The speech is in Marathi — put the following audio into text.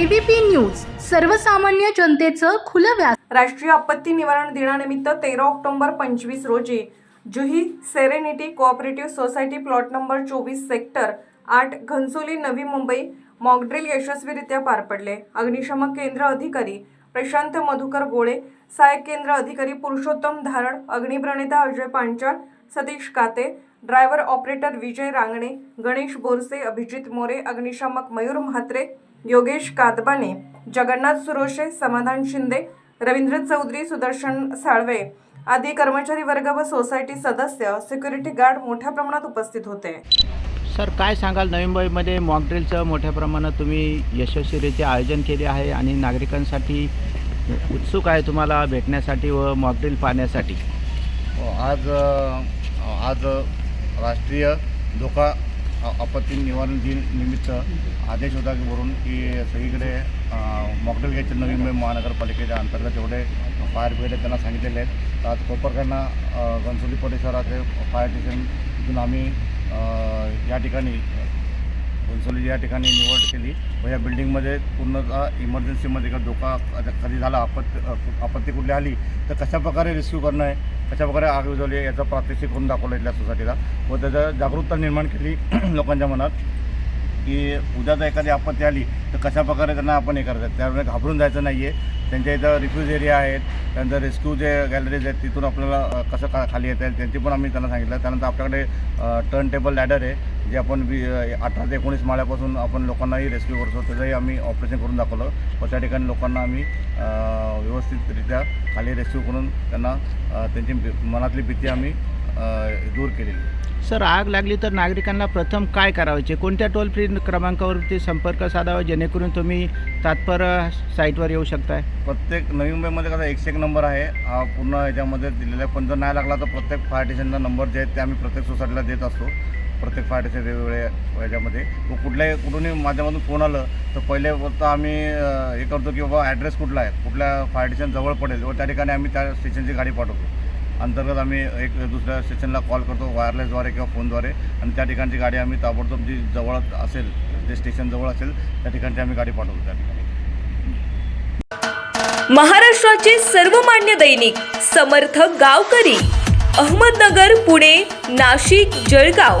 एबीपी न्यूज सर्वसामान्य जनतेचं खुलं व्यास राष्ट्रीय आपत्ती निवारण दिनानिमित्त तेरा ऑक्टोबर पंचवीस रोजी Juhi serenity cooperative society plot number चोवीस सेक्टर आठ घनसोली नवी मुंबई मॉकड्रिल यशस्वीरित्या पार पडले. अग्निशमक केंद्र अधिकारी प्रशांत मधुकर गोळे सहाय्यक केंद्र अधिकारी पुरुषोत्तम धारड अग्निप्रणेता अजय पांचाळ सतीश काते ड्रायव्हर ऑपरेटर विजय रांगणे गणेश बोरसे अभिजित मोरे अग्निशामक मयूर म्हात्रे योगेश कादबाने जगन्नाथ सुरोशे समाधान शिंदे रवींद्र चौधरी सुदर्शन साळवे आदी कर्मचारी वर्ग व सोसायटी सदस्य सिक्युरिटी गार्ड मोठ्या प्रमाणात उपस्थित होते. सर काय सांगाल? नवी मुंबईमध्ये मॉकड्रिलचं मोठ्या प्रमाणात तुम्ही यशस्वीरित्या आयोजन केले आहे आणि नागरिकांसाठी उत्सुक आहे तुम्हाला भेटण्यासाठी व मॉकड्रिल पाहण्यासाठी? आज अ, आज राष्ट्रीय धोका आपत्ती निवारण दिन निमित्त आदेश होता की वरून की सगळीकडे मॉकडेल घ्यायचे नवी मुंबई महानगरपालिकेच्या अंतर्गत एवढे फायर ब्रिगेड त्यांना सांगितलेले आहेत. आज कोपरखाना घनसोली परिसराचे फायर स्टेशन इथून आम्ही या ठिकाणी कन्सोली या ठिकाणी निवड केली. व या बिल्डिंगमध्ये पूर्णतः इमर्जन्सीमध्ये का धोका कधी झाला आपत्ती आपत्ती कुठली आली तर कशाप्रकारे रेस्क्यू करणं आहे कशाप्रकारे आग विझवली आहे याचं प्रात्यक्षिक करून दाखवलं इथल्या सोसायटीला. व त्याचं जागरूकता निर्माण केली लोकांच्या मनात. की उद्या जर एखादी आपत्ती आली तर कशाप्रकारे त्यांना आपण हे करायचं त्यामुळे घाबरून जायचं नाही आहे त्यांच्या इथं रिफ्यूज एरिया आहेत. त्यांचं रेस्क्यू जे गॅलरीज आहेत तिथून आपल्याला कसं का खाली येता येईल त्यांची पण आम्ही त्यांना सांगितलं. त्यानंतर आपल्याकडे टर्न टेबल लॅडर आहे जे आपण वी अठरा ते एकोणीस माळ्यापासून आपण लोकांनाही रेस्क्यू करतो त्याचंही आम्ही ऑपरेशन करून दाखवलं. व त्या ठिकाणी लोकांना आम्ही व्यवस्थितरित्या खाली रेस्क्यू करून त्यांना त्यांची भी- मनातली भीती आम्ही दूर केलेली सर आग लागली तर नागरिकांना प्रथम काय करावायचे? कोणत्या टोल फ्री क्रमांकावरती संपर्क साधावा जेणेकरून तुम्ही तात्पर साईटवर येऊ शकताय? प्रत्येक नवी मुंबईमध्ये कसा एकशे एक नंबर आहे. हा पूर्ण याच्यामध्ये दिलेला आहे. पण जर नाही लागला तर प्रत्येक फायर स्टेशनचा नंबर जे आहेत ते आम्ही प्रत्येक सोसायटीला देत असतो. प्रत्येक फायर स्टेशन वेगवेगळ्या याच्यामध्ये. व कुठल्याही कुठूनही माध्यमातून फोन आलं तर पहिले फक्त आम्ही हे करतो की बाबा ॲड्रेस कुठला आहे? कुठल्या फायर स्टेशन जवळ पडेल व त्या ठिकाणी आम्ही त्या स्टेशनची गाडी पाठवतो. अंतर्गत आम्ही एक दुसऱ्या स्टेशनला कॉल करतो वायरलेसद्वारे किंवा फोनद्वारे आणि त्या ठिकाणची गाडी आम्ही ताबडतोब जी जवळ असेल जे स्टेशन जवळ असेल त्या ठिकाणची आम्ही गाडी पाठवतो त्या ठिकाणी. महाराष्ट्राचे सर्वमान्य दैनिक समर्थ गावकरी अहमदनगर पुणे नाशिक जळगाव.